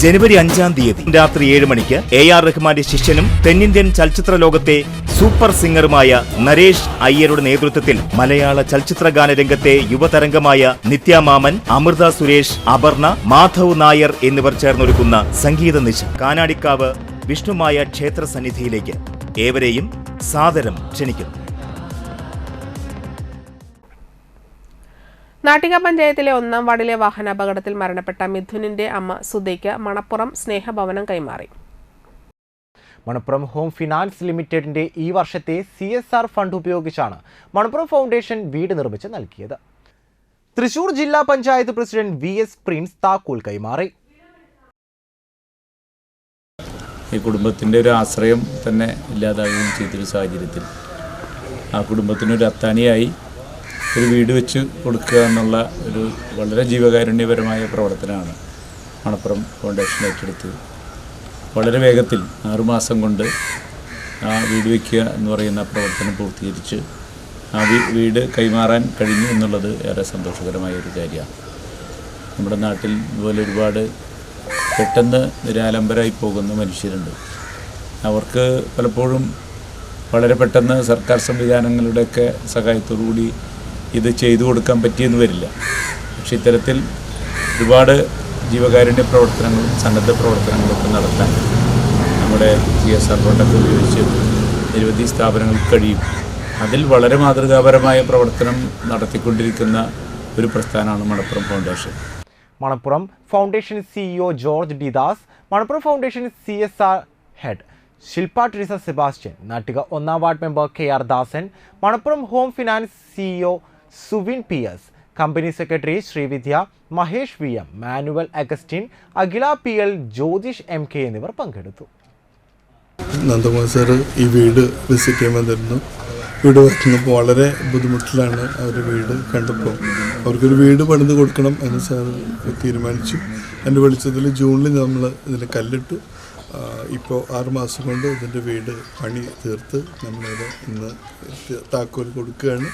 ജനുവരി അഞ്ചാം തീയതി രാത്രി ഏഴ് മണിക്ക് എ ആർ റഹ്മാന്റെ ശിഷ്യനും തെന്നിന്ത്യൻ ചലച്ചിത്ര ലോകത്തെ സൂപ്പർ സിംഗറുമായ നരേഷ് അയ്യരുടെ നേതൃത്വത്തിൽ മലയാള ചലച്ചിത്ര ഗാന രംഗത്തെ യുവതരംഗമായ നിത്യാമാമൻ അമൃത സുരേഷ് അപർണ മാധവ് നായർ എന്നിവർ ചേർന്നൊരുക്കുന്ന സംഗീത നിശ. കാനാടിക്കാവ് വിഷ്ണുമായ ക്ഷേത്ര സന്നിധിയിലേക്ക് ഏവരെയും സാദരം ക്ഷണിക്കുന്നു. നാട്ടിക പഞ്ചായത്തിലെ ഒന്നാം വാർഡിലെ വാഹനാപകടത്തിൽ മരണപ്പെട്ട മിഥുനിന്റെ അമ്മ സുധയ്ക്ക് മണപ്പുറം സ്നേഹഭവനം കൈമാറി. മണപ്പുറം ഹോം ഫിനാൻസ് ലിമിറ്റഡിന്റെ ഈ വർഷത്തെ സി എസ് ആർ ഫണ്ട് ഉപയോഗിച്ചാണ് മണപ്പുറം ഫൗണ്ടേഷൻ വീട് നിർമ്മിച്ച് നൽകിയത്. തൃശൂർ ജില്ലാ panchayat president V S Prince താക്കോൽ കൈമാറി. ഈ കുടുംബത്തിന്റെ ഒരു ആശ്രയം തന്നെ ഇല്ലാതാവുകയും ചെയ്തൊരു സാഹചര്യത്തിൽ ആ കുടുംബത്തിനൊരു അത്താണിയായി ഒരു വീട് വെച്ച് കൊടുക്കുക എന്നുള്ള ഒരു വളരെ ജീവകാരുണ്യപരമായ പ്രവർത്തനമാണ് മണപ്പുറം ഫൗണ്ടേഷൻ ഏറ്റെടുത്തത് വളരെ വേഗത്തിൽ ആറുമാസം കൊണ്ട് ആ വീട് വയ്ക്കുക എന്ന് പറയുന്ന പ്രവർത്തനം പൂർത്തീകരിച്ച് ആ വീട് കൈമാറാൻ കഴിഞ്ഞു എന്നുള്ളത് ഏറെ സന്തോഷകരമായ ഒരു കാര്യമാണ്. നമ്മുടെ നാട്ടിൽ ഇതുപോലെ ഒരുപാട് പെട്ടെന്ന് നിരാലംബരായി പോകുന്ന മനുഷ്യരുണ്ട്. അവർക്ക് പലപ്പോഴും വളരെ പെട്ടെന്ന് സർക്കാർ സംവിധാനങ്ങളുടെയൊക്കെ സഹായത്തോടു കൂടി ഇത് ചെയ്തു കൊടുക്കാൻ പറ്റിയെന്ന് വരില്ല. പക്ഷെ ഇത്തരത്തിൽ ഒരുപാട് ജീവകാരുണ്യ പ്രവർത്തനങ്ങളും സന്നദ്ധ പ്രവർത്തനങ്ങളൊക്കെ നടത്താൻ നമ്മുടെ സി എസ് ആർ ഫണ്ടൊക്കെ ഉപയോഗിച്ച് നിരവധി സ്ഥാപനങ്ങൾക്ക് കഴിയും. അതിൽ വളരെ മാതൃകാപരമായ പ്രവർത്തനം നടത്തിക്കൊണ്ടിരിക്കുന്ന ഒരു പ്രസ്ഥാനമാണ് Manappuram foundation. Manappuram foundation CEO George D Das Manappuram foundation C S R head Shilpa Treesa Sebastian Nattika ഒന്നാം ward member K R Dasan Manappuram home finance CEO Suvin P S company secretary Sreevidya Mahesh V M Manuel Augustine Akhila P L Jyothish M K എന്നിവർ പങ്കെടുത്തു. Nandakumar sir ഈ വീട് visit ചെയ്യാൻ വീട് വയ്ക്കുന്നപ്പോൾ വളരെ ബുദ്ധിമുട്ടിലാണ് അവർ വീട് കണ്ടപ്പോൾ. അവർക്കൊരു വീട് പണിത് കൊടുക്കണം എന്ന് സാർ തീരുമാനിച്ചു. എന്റെ വെളിച്ചത്തിൽ ജൂണിൽ നമ്മൾ ഇതിൽ കല്ലിട്ടു. ഇപ്പോൾ ആറുമാസം കൊണ്ട് ഇതിന്റെ വീട് പണി തീർത്ത് നമ്മളിവിടെ ഇന്ന് താക്കോൽ കൊടുക്കുകയാണ്.